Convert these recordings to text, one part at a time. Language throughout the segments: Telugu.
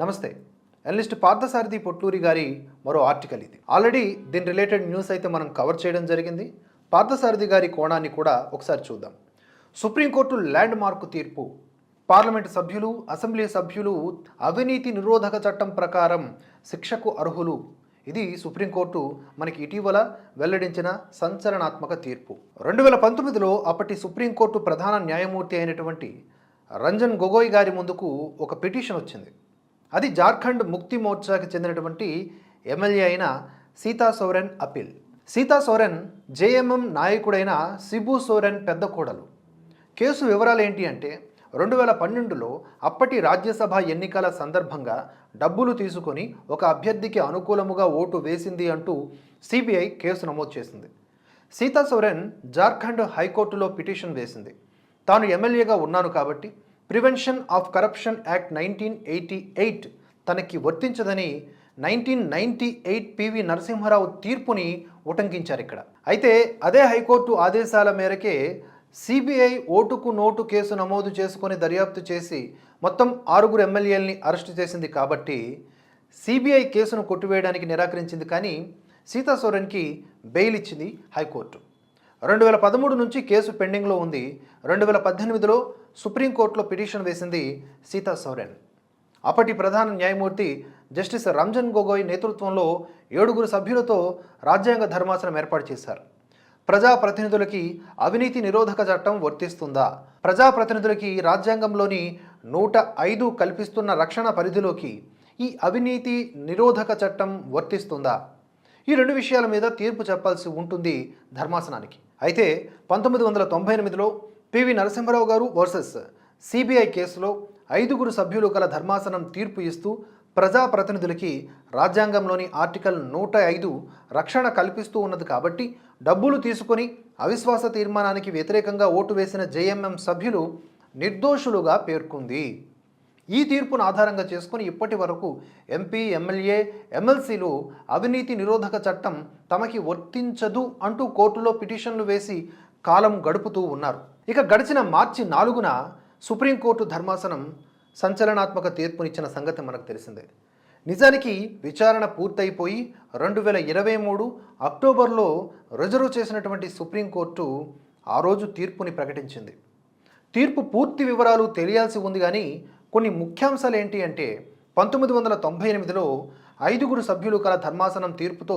నమస్తే. అనలిస్ట్ పార్థసారథి పొట్లూరి గారి మరో ఆర్టికల్ ఇది. ఆల్రెడీ దీని రిలేటెడ్ న్యూస్ అయితే మనం కవర్ చేయడం జరిగింది. పార్థసారథి గారి కోణాన్ని కూడా ఒకసారి చూద్దాం. సుప్రీంకోర్టు ల్యాండ్ మార్క్ తీర్పు. పార్లమెంటు సభ్యులు అసెంబ్లీ సభ్యులు అవినీతి నిరోధక చట్టం ప్రకారం శిక్షకు అర్హులు. ఇది సుప్రీంకోర్టు మనకి ఇటీవల వెల్లడించిన సంచలనాత్మక తీర్పు. రెండు వేల పంతొమ్మిదిలో అప్పటి సుప్రీంకోర్టు ప్రధాన న్యాయమూర్తి అయినటువంటి రంజన్ గొగోయ్ గారి ముందుకు ఒక పిటిషన్ వచ్చింది. అది జార్ఖండ్ ముక్తి మోర్చాకి చెందినటువంటి ఎమ్మెల్యే అయిన సీతా సోరెన్ అపీల్ సీతా సోరెన్ జేఎంఎం నాయకుడైన సిబు సోరెన్ పెద్ద కోడలు. కేసు వివరాలు ఏంటి అంటే రెండు వేల పన్నెండులో అప్పటి రాజ్యసభ ఎన్నికల సందర్భంగా డబ్బులు తీసుకొని ఒక అభ్యర్థికి అనుకూలముగా ఓటు వేసింది అంటూ సిబిఐ కేసు నమోదు చేసింది. సీతా సోరెన్ జార్ఖండ్ హైకోర్టులో పిటిషన్ వేసింది. తాను ఎమ్మెల్యేగా ఉన్నాను కాబట్టి prevention of corruption act nineteen eighty eight తనకి వర్తించదని nineteen ninety eight P V Narasimha Rao తీర్పుని ఉటంకించారు ఇక్కడ. అయితే అదే హైకోర్టు ఆదేశాల మేరకే సిబిఐ ఓటుకు నోటు కేసు నమోదు చేసుకొని దర్యాప్తు చేసి మొత్తం ఆరుగురు ఎమ్మెల్యేలని అరెస్టు చేసింది కాబట్టి సిబిఐ కేసును కొట్టివేయడానికి నిరాకరించింది కానీ సీతా సోరెన్కి బెయిల్ ఇచ్చింది హైకోర్టు. రెండు వేల పదమూడు నుంచి కేసు పెండింగ్లో ఉంది. రెండు వేల పద్దెనిమిదిలో సుప్రీంకోర్టులో పిటిషన్ వేసింది సీతా సౌరెన్. అప్పటి ప్రధాన న్యాయమూర్తి జస్టిస్ రంజన్ గొగోయ్ నేతృత్వంలో ఏడుగురు సభ్యులతో రాజ్యాంగ ధర్మాసనం ఏర్పాటు చేశారు. ప్రజాప్రతినిధులకి అవినీతి నిరోధక చట్టం వర్తిస్తుందా? ప్రజాప్రతినిధులకి రాజ్యాంగంలోని నూట ఐదు కల్పిస్తున్న రక్షణ పరిధిలోకి ఈ అవినీతి నిరోధక చట్టం వర్తిస్తుందా? ఈ రెండు విషయాల మీద తీర్పు చెప్పాల్సి ఉంటుంది ధర్మాసనానికి. అయితే పంతొమ్మిది వందల తొంభై ఎనిమిదిలో పివి నరసింహారావు గారు వర్సెస్ సిబిఐ కేసులో ఐదుగురు సభ్యులు గల ధర్మాసనం తీర్పు ఇస్తూ ప్రజాప్రతినిధులకి రాజ్యాంగంలోని ఆర్టికల్ నూట ఐదు రక్షణ కల్పిస్తూ ఉన్నది కాబట్టి డబ్బులు తీసుకొని అవిశ్వాస తీర్మానానికి వ్యతిరేకంగా ఓటు వేసిన జేఎంఎం సభ్యులు నిర్దోషులుగా పేర్కొంది. ఈ తీర్పును ఆధారంగా చేసుకుని ఇప్పటి వరకు ఎంపీ ఎమ్మెల్యే ఎమ్మెల్సీలు అవినీతి నిరోధక చట్టం తమకి వర్తించదు అంటూ కోర్టులో పిటిషన్లు వేసి కాలం గడుపుతూ ఉన్నారు. ఇక గడిచిన మార్చి నాలుగున సుప్రీంకోర్టు ధర్మాసనం సంచలనాత్మక తీర్పునిచ్చిన సంగతి మనకు తెలిసిందే. నిజానికి విచారణ పూర్తయిపోయి రెండు వేల ఇరవై మూడు అక్టోబర్లో రిజర్వ్ చేసినటువంటి సుప్రీంకోర్టు ఆ రోజు తీర్పుని ప్రకటించింది. తీర్పు పూర్తి వివరాలు తెలియాల్సి ఉంది కానీ కొన్ని ముఖ్యాంశాలు ఏంటి అంటే పంతొమ్మిది వందల తొంభై ఎనిమిదిలో ఐదుగురు సభ్యులు కల ధర్మాసనం తీర్పుతో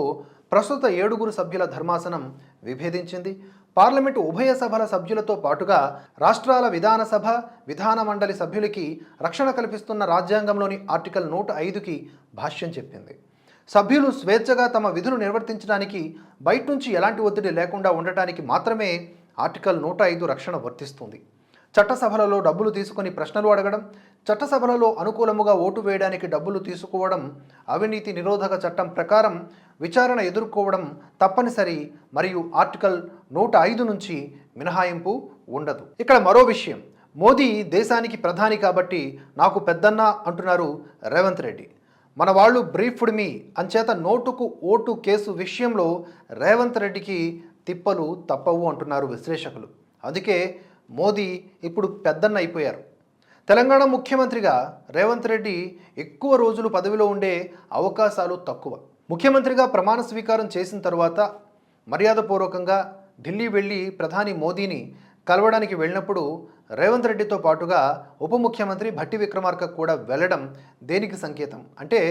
ప్రస్తుత ఏడుగురు సభ్యుల ధర్మాసనం విభేదించింది. పార్లమెంటు ఉభయ సభల సభ్యులతో పాటుగా రాష్ట్రాల విధానసభ విధాన మండలి సభ్యులకి రక్షణ కల్పిస్తున్న రాజ్యాంగంలోని ఆర్టికల్ నూట ఐదుకి భాష్యం చెప్పింది. సభ్యులు స్వేచ్ఛగా తమ విధులు నిర్వర్తించడానికి బయట నుంచి ఎలాంటి ఒత్తిడి లేకుండా ఉండటానికి మాత్రమే ఆర్టికల్ నూట ఐదు రక్షణ వర్తిస్తుంది. చట్టసభలలో డబ్బులు తీసుకొని ప్రశ్నలు అడగడం చట్టసభలలో అనుకూలముగా ఓటు వేయడానికి డబ్బులు తీసుకోవడం అవినీతి నిరోధక చట్టం ప్రకారం విచారణ ఎదుర్కోవడం తప్పనిసరి మరియు ఆర్టికల్ నూట ఐదు నుంచి మినహాయింపు ఉండదు. ఇక్కడ మరో విషయం. మోదీ దేశానికి ప్రధాని కాబట్టి నాకు పెద్దన్న అంటున్నారు రేవంత్ రెడ్డి. మన వాళ్ళు బ్రీఫ్డ్ మీ అంచేత నోటుకు ఓటు కేసు విషయంలో రేవంత్ రెడ్డికి తిప్పలు తప్పవు అంటున్నారు విశ్లేషకులు. అందుకే మోదీ ఇప్పుడు పెద్దన్న అయిపోయారు. తెలంగాణ ముఖ్యమంత్రిగా రేవంత్ రెడ్డి ఎక్కువ రోజులు పదవిలో ఉండే అవకాశాలు తక్కువ. ముఖ్యమంత్రిగా ప్రమాణ స్వీకారం చేసిన తర్వాత మర్యాదపూర్వకంగా ఢిల్లీ వెళ్ళి ప్రధాని మోదీని కలవడానికి వెళ్ళినప్పుడు రేవంత్ రెడ్డితో పాటుగా ఉప ముఖ్యమంత్రి భట్టి విక్రమార్క కూడా వెళ్ళడం దేనికి సంకేతం? అంటే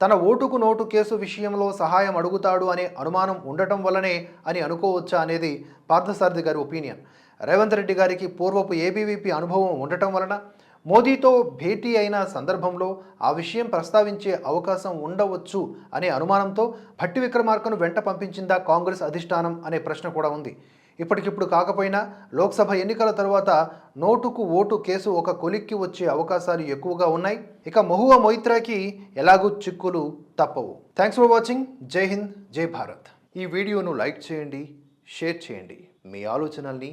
తన ఓటుకు నోటు కేసు విషయంలో సహాయం అడుగుతాడు అనే అనుమానం ఉండటం వల్లనే అని అనుకోవచ్చా అనేది పార్థసారథి గారి ఒపీనియన్. రేవంత్ రెడ్డి గారికి పూర్వపు ఏబీవీపీ అనుభవం ఉండటం వలన మోదీతో భేటీ అయిన సందర్భంలో ఆ విషయం ప్రస్తావించే అవకాశం ఉండవచ్చు అనే అనుమానంతో భట్టి విక్రమార్కను వెంట పంపించిందా కాంగ్రెస్ అధిష్టానం అనే ప్రశ్న కూడా ఉంది. ఇప్పటికిప్పుడు కాకపోయినా లోక్సభ ఎన్నికల తర్వాత నోటుకు ఓటు కేసు ఒక కొలిక్కి వచ్చే అవకాశాలు ఎక్కువగా ఉన్నాయి. ఇక మహువా మొయిత్రాకి ఎలాగూ చిక్కులు తప్పవు. Thanks for watching. Jai Hind Jai Bharat. ఈ వీడియోను లైక్ చేయండి షేర్ చేయండి. మీ ఆలోచనల్ని